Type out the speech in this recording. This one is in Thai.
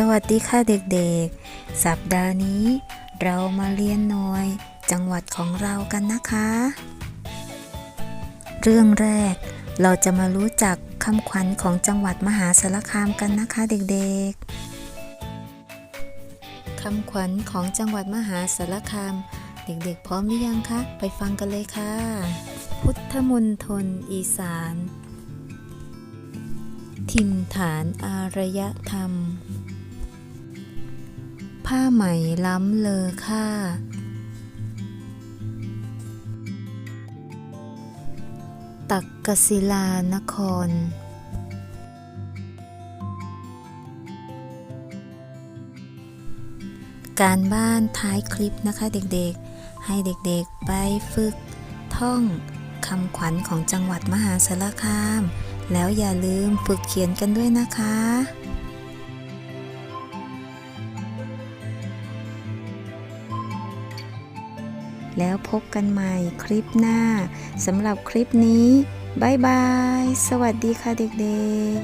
สวัสดีค่ะเด็กๆ สัปดาห์นี้ เรามาเรียนหน่วยจังหวัดของเรากันนะคะ เรื่องแรกเราจะมารู้จักคำขวัญของจังหวัดมหาสารคามกันนะคะเด็กๆ คำขวัญของจังหวัดมหาสารคาม เด็กๆ พร้อมหรือยังคะ ไปฟังกันเลยค่ะ พุทธมณฑลอีสานถิ่นฐานอารยธรรม ผ้าไหมล้ำเลอค่า ตักกศิลานคร การบ้านท้ายคลิปนะคะเด็กๆ ให้เด็กๆไปฝึกท่องคำขวัญของจังหวัดมหาสารคาม แล้วอย่าลืมฝึกเขียนกันด้วยนะคะ แล้วพบกันใหม่คลิปหน้าสำหรับคลิปนี้บายบาย สวัสดีค่ะเด็กๆ